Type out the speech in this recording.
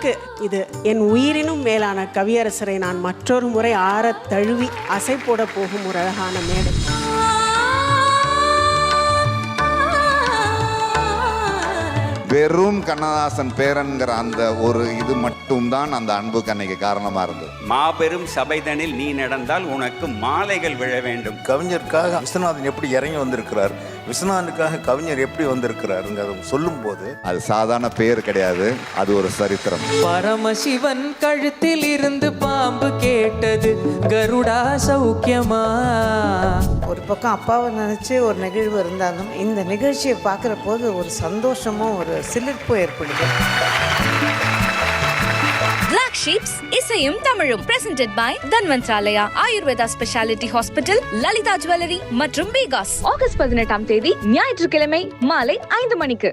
எனக்கு இது என் உயிரினும் மேலான கவியரசரை நான் மற்றொரு முறை ஆறத் தழுவி அசை போட போகும் ஒரு அழகான மேடை. வெறும் கண்ணதாசன் பேரன்கிற அந்த ஒரு இது மட்டும்தான் அந்த அன்புக்கு அன்னைக்கு காரணமா இருந்தது. மாபெரும் சபைதனில் நீ நடந்தால் உனக்கு மாலைகள் விழ வேண்டும். கவிஞருக்காக விஸ்வநாதன் எப்படி இறங்கி வந்திருக்கிறார்? விஸ்வநாதனுக்காக கவிஞர் எப்படி வந்திருக்கிறாருங்கிறத சொல்லும்போது அது சாதாரண பேர் கிடையாது அது ஒரு சரித்திரம். பரமசிவன் கழுத்தில் இருந்து பாம்பு கேட்டது கருடா சௌக்கியமா? பக்கம் அப்பாவை நினச்சி ஒரு நிகழ்வு இருந்தாலும் இந்த நிகழ்ச்சியை பார்க்குற போது ஒரு சந்தோஷமும் ஒரு சிலிர்ப்பும் ஏற்படுது. Black Sheeps இசையும் தமிழும் presented by Dhanvantralaya Ayurveda speciality hospital Lalitha jewellery மற்றும் பேகாஸ் ஆகஸ்ட் பதினெட்டாம் தேதி ஞாயிற்றுக்கிழமை மாலை ஐந்து மணிக்கு.